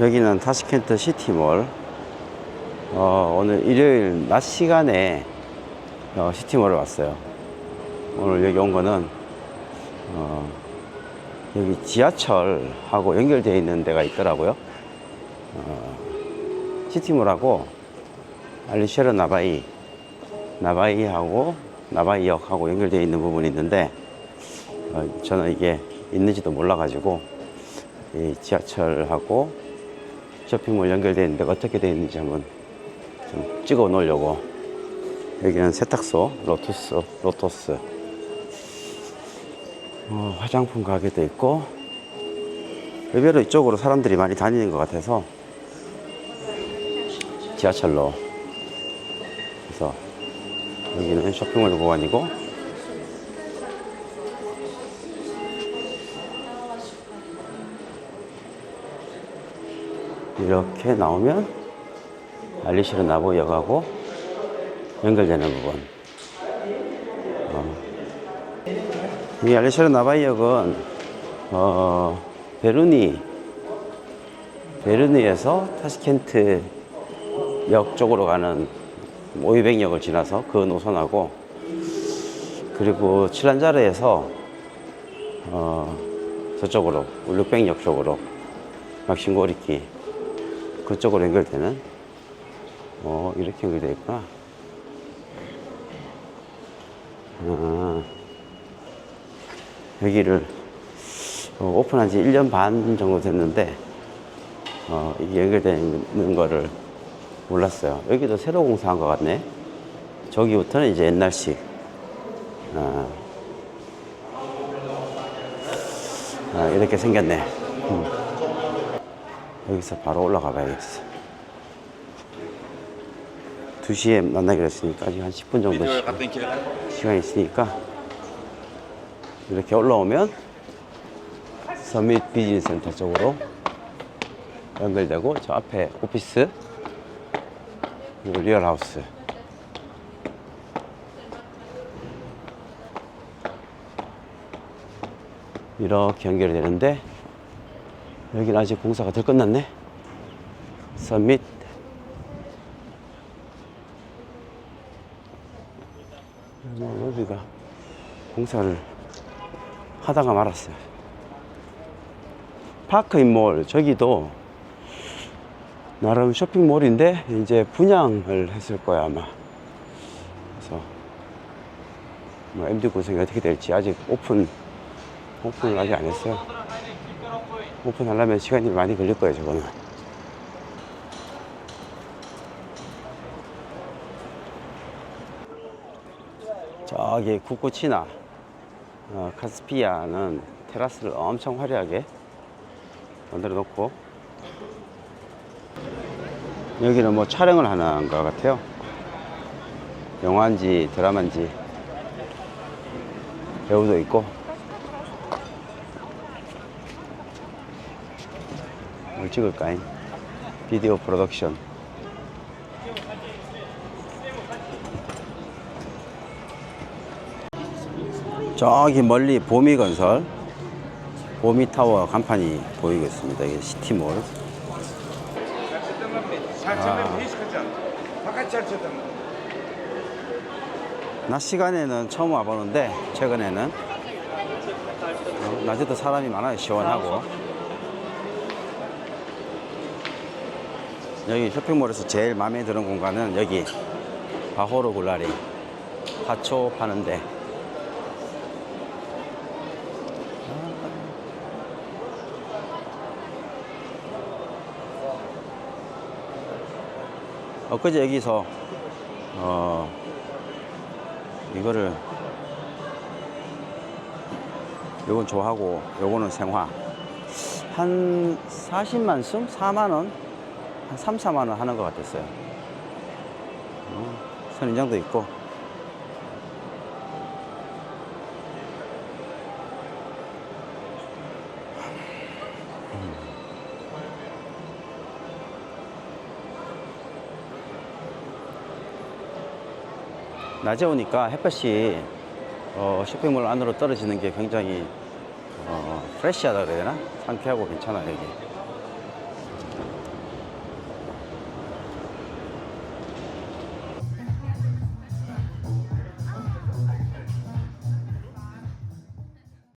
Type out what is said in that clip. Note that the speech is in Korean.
여기는 타시켄트 시티몰. 어, 오늘 일요일 낮 시간에 어, 시티몰을 왔어요. 오늘 여기 온 거는 어, 여기 지하철하고 연결되어 있는 데가 있더라고요. 어, 시티몰하고 알리쉐르 나바이, 나바이하고 나바이역하고 연결되어 있는 부분이 있는데 어, 저는 이게 있는지도 몰라가지고 이 지하철하고 쇼핑몰 연결되어 있는 데가 어떻게 되어 있는지 한번 좀 찍어 놓으려고. 여기는 세탁소 로투스 로토스. 어, 화장품 가게도 있고 의외로 이쪽으로 사람들이 많이 다니는 것 같아서 지하철로. 그래서 여기는 쇼핑몰 공간이고 이렇게 나오면 알리시르 나보역하고 연결되는 부분. 어. 이 알리시르 나바이역은 어, 베르니 베르니에서 타시켄트 역 쪽으로 가는 오이백역을 지나서 그 노선하고 그리고 칠란자르에서 어, 저쪽으로 울룩백역 쪽으로 막신고리키 그쪽으로 연결되는 어 이렇게 연결되어 있구나. 아, 여기를 어, 오픈한 지 1년 반 정도 됐는데 어, 연결되는 거를 몰랐어요. 여기도 새로 공사한 것 같네. 저기부터는 이제 옛날식. 아, 아, 이렇게 생겼네. 음. 여기서 바로 올라가 봐야겠어. 2시에 만나기로 했으니까 아직 한 10분 정도 시간, 시간 이 있으니까 이렇게 올라오면 서밋 비즈니스 센터 쪽으로 연결되고 저 앞에 오피스 그리고 리얼하우스. 이렇게 연결이 되는데 여기는 아직 공사가 덜 끝났네. 서밋. 여기가 공사를 하다가 말았어요. 파크인몰, 저기도 나름 쇼핑몰인데 이제 분양을 했을 거야, 아마. 그래서 뭐 MD 구성이 어떻게 될지 아직 오픈, 오픈을 아직 안 했어요. 오픈 하려면 시간이 많이 걸릴 거예요, 저거는. 저기 쿠쿠치나 어, 카스피아는 테라스를 엄청 화려하게 만들어 놓고 여기는 뭐 촬영을 하는 것 같아요. 영화인지 드라마인지 배우도 있고 뭘 찍을까잉? 비디오 프로덕션. 저기 멀리 보미 건설, 보미 타워 간판이 보이겠습니다. 이게 시티몰. 잘쳤다. 낮 시간에는 처음 와보는데 최근에는 어, 낮에도 사람이 많아요. 시원하고. 여기 쇼핑몰에서 제일 마음에 드는 공간은 여기 바호로 굴라리 하초 파는데 엊그제 여기서 어 이거를 요건 좋아하고 요거는 생화 한 40만 숨? 4만 원? 한 3, 4만 원 하는 것 같았어요. 어, 선인장도 있고. 낮에 오니까 햇볕이 어, 쇼핑몰 안으로 떨어지는 게 굉장히 어, 프레시하다 그래야 되나? 상쾌하고 괜찮아 여기.